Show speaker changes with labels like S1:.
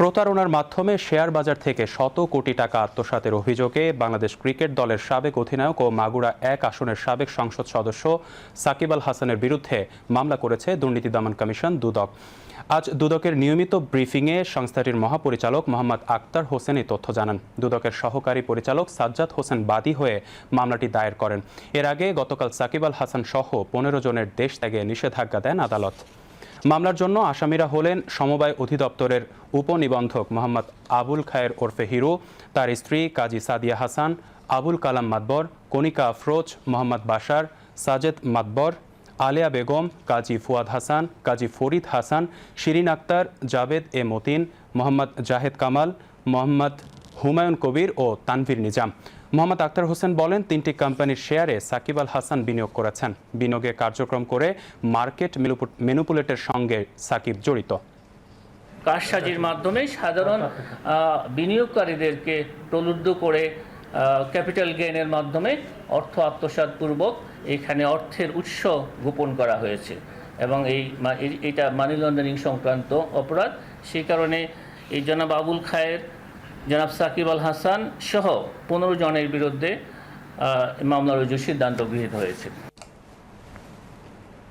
S1: প্রতারণার মাধ্যমে শেয়ার বাজার থেকে শত কোটি টাকা আত্মসাতের অভিযোগে বাংলাদেশ ক্রিকেট দলের সাবেক অধিনায়ক ও মাগুরা এক আসনের সাবেক সংসদ সদস্য সাকিব আল হাসানের বিরুদ্ধে মামলা করেছে দুর্নীতি দমন কমিশন দুদক। আজ দুদকের নিয়মিত ব্রিফিংয়ে সংস্থাটির মহাপরিচালক মোহাম্মদ আক্তার হোসেন এই তথ্য জানান। দুদকের সহকারী পরিচালক সাজ্জাদ হোসেন বাদী হয়ে মামলাটি দায়ের করেন। এর আগে গতকাল সাকিব আল হাসান সহ পনেরো জনের দেশ ত্যাগে নিষেধাজ্ঞা দেন আদালত। মামলার জন্য আসামিরা হলেন সমবায় অধিদপ্তরের উপনিবন্ধক মোহাম্মদ আবুল খায়ের ওরফে হিরো, তার স্ত্রী কাজী সাদিয়া হাসান, আবুল কালাম মাতবর, কণিকা আফরোজ, মোহাম্মদ বাশার, সাজেদ মাতবর, আলেয়া বেগম, কাজী ফুয়াদ হাসান, কাজী ফরিদ হাসান, শিরিন আক্তার, জাভেদ এ মতিন, মোহাম্মদ জাহেদ কামাল, মোহাম্মদ হুমায়ুন কবির ও তানভীর নিজাম। মোহাম্মদ আক্তার হোসেন বলেন, তিনটি কোম্পানির শেয়ারে সাকিব আল হাসান বিনিয়োগ করেছেন। বিনিয়োগে কার্যক্রম করে মার্কেট মেনুপুলেটের সঙ্গে সাকিব জড়িত।
S2: কারসাজির মাধ্যমে সাধারণ বিনিয়োগকারীদেরকে প্রলুব্ধ করে ক্যাপিটাল গেইনের মাধ্যমে অর্থ আত্মসাৎপূর্বক এখানে অর্থের উৎস গোপন করা হয়েছে। এবং এই- এটা মানি লন্ডারিং সংক্রান্ত অপরাধ। সেই কারণে এই জনাব আবুল খায়ের জনাব সাকিব আল হাসান সহ পনেরো জনের বিরুদ্ধে মামলা রুজুর সিদ্ধান্ত গৃহীত হয়েছে।